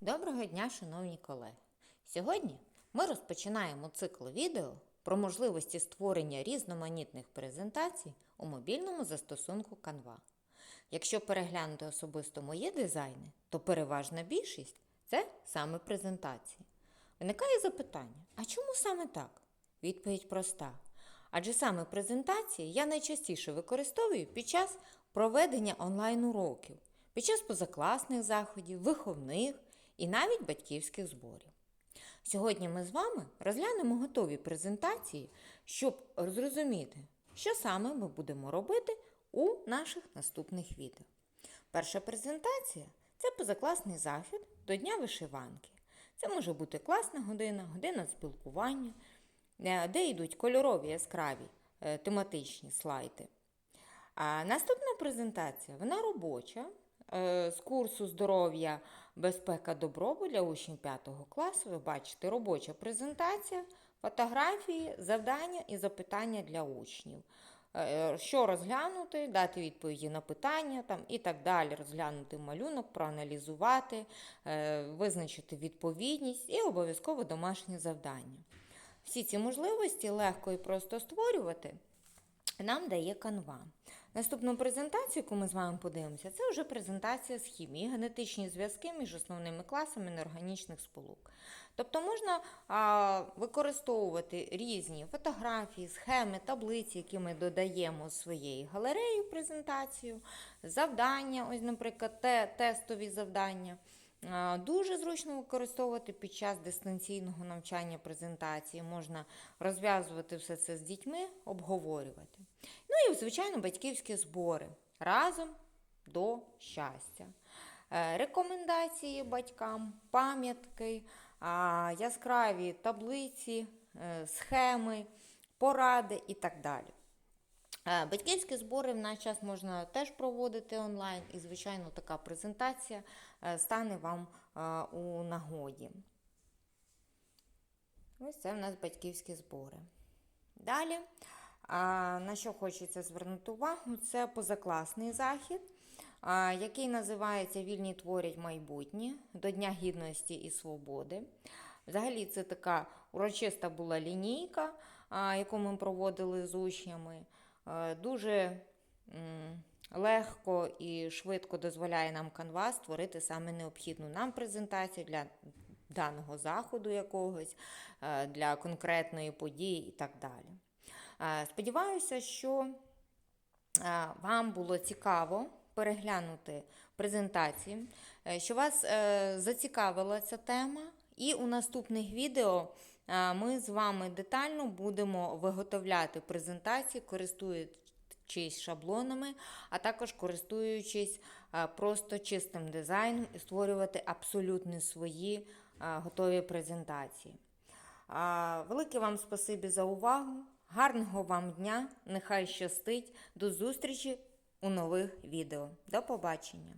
Доброго дня, шановні колеги! Сьогодні ми розпочинаємо цикл відео про можливості створення різноманітних презентацій у мобільному застосунку Canva. Якщо переглянути особисто мої дизайни, то переважна більшість це саме презентації. Виникає запитання: а чому саме так? Відповідь проста. Адже саме презентації я найчастіше використовую під час проведення онлайн-уроків, під час позакласних заходів, виховних і навіть батьківських зборів. Сьогодні ми з вами розглянемо готові презентації, щоб зрозуміти, що саме ми будемо робити у наших наступних відео. Перша презентація це позакласний захід до Дня вишиванки. Це може бути класна година, година спілкування, е, де йдуть кольорові яскраві е, тематичні слайди. А наступна презентація вона робоча з курсу здоров'я, безпека, добробут для учнів 5 класу. Ви бачите, робоча презентація, фотографії, завдання і запитання для учнів. Е, Що розглянути, дати відповіді на питання там, і так далі, розглянути малюнок, проаналізувати, е, визначити відповідність і обов'язково домашнє завдання. Всі ці можливості легко і просто створювати нам дає Canva. Наступну презентацію, яку ми з вами подивимося, це вже презентація з хімії, генетичні зв'язки між основними класами неорганічних сполук. Тобто можна а, використовувати різні фотографії, схеми, таблиці, які ми додаємо з своєї галереї презентацію, завдання, ось, наприклад, те, тестові завдання. Дуже зручно використовувати під час дистанційного навчання презентації. Можна розв'язувати все це з дітьми, обговорювати. Ну і, звичайно, батьківські збори разом до щастя. Е, Рекомендації батькам, пам'ятки, яскраві таблиці, е, схеми, поради і так далі. Е, Батьківські збори в наш час можна теж проводити онлайн, і, звичайно, така презентація е, стане вам е, у нагоді. Ось це в нас батьківські збори. Далі, на що хочеться звернути увагу, це позакласний захід, який називається Вільні творять майбутнє до Дня Гідності і Свободи. Взагалі, це така урочиста була лінійка, яку ми проводили з учнями. Е, Дуже легко і швидко дозволяє нам Canva створити саме необхідну нам презентацію для даного заходу якогось, е, для конкретної події і так далі. Е, Сподіваюся, що вам було цікаво переглянути презентації, що вас зацікавила ця тема, і у наступних відео ми з вами детально будемо виготовляти презентації, користуючись шаблонами, а також користуючись просто чистим дизайном і створювати абсолютно свої готові презентації. Велике вам спасибі за увагу. Гарного вам дня! Нехай щастить! До зустрічі у нових відео. До побачення!